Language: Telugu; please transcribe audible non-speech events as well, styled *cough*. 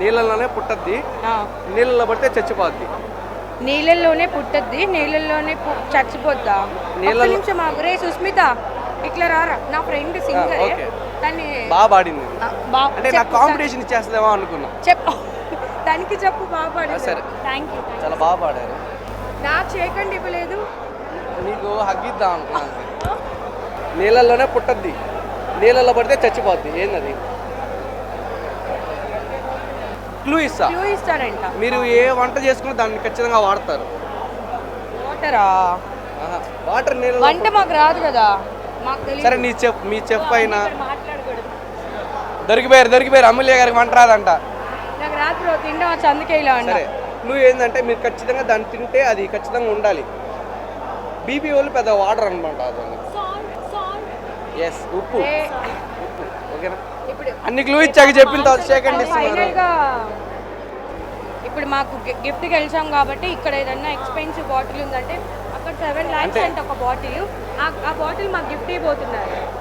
నీళ్ళలోనే పుట్టద్ది. నీళ్ళలో పడితే చచ్చిపోద్ది. నీళ్ళల్లోనే పుట్టద్ది నీళ్ళల్లోనే చచ్చిపోద్దా? ఒక్క నిమిషం ఆగు. రే సుస్మిత ఇట్లా రారా? నా ఫ్రెండ్ సింగర్. దాన్ని బాగా పాడింది అంటే నాకు కాంపిటీషన్ ఇచ్చేస్తుందేమో అనుకున్నా. చెప్పు. *laughs* దానికి చెప్పు బాగా పాడింది. సరే. థ్యాంక్ యూ చాలా బాగా పాడారు. నాకు చేయకండి ఇవ్వలేదు. నీకు హగ్గిద్దాం అనుకున్నాను నీళ్ళల్లోనే పుట్టద్ది. నీళ్ళల్లో పడితే చచ్చిపోద్ది. ఏందది క్లూ ఇస్తా క్లూ ఇస్తారంట మీరు ఏ వంట చేసుకున్నా దాన్ని ఖచ్చితంగా వాడతారు. వాటరా? వాటర్ నీళ్ళలో వంట మాకు రాదు కదా. మాకు తెలియదు సరే నీ చెప్ మీ చెప్ అయినా మాట్లాడకూడదు. దొరికిపోయారు దొరికిపోయారు. అమూల్య గారికి వంట రాదంట. నాకు రాత్రి తిండం వచ్చి అందుకే ఇలా అన్నా. సరే నువ్వు ఏంటంటే మీరు ఖచ్చితంగా దాన్ని తింటే అది ఖచ్చితంగా ఉండాలి. బీపీ వాళ్ళు పెద్ద వాటర్ అనమాట అదని ఎస్ ఉప్పు. ఓకేనా? అన్ని క్లూ ఇచ్చాక చెప్పిన తర్వాత సెకండ్ ఇప్పుడు మాకు గిఫ్ట్ గెలిచాం కాబట్టి ఇక్కడ ఏదన్నా ఎక్స్పెన్సివ్ బాటిల్ ఉందంటే అక్కడ సెవెన్ ల్యాక్స్ అంటే ఒక బాటిల్ ఆ బాటిల్ మాకు గిఫ్ట్ ఇవ్వబోతున్నారు.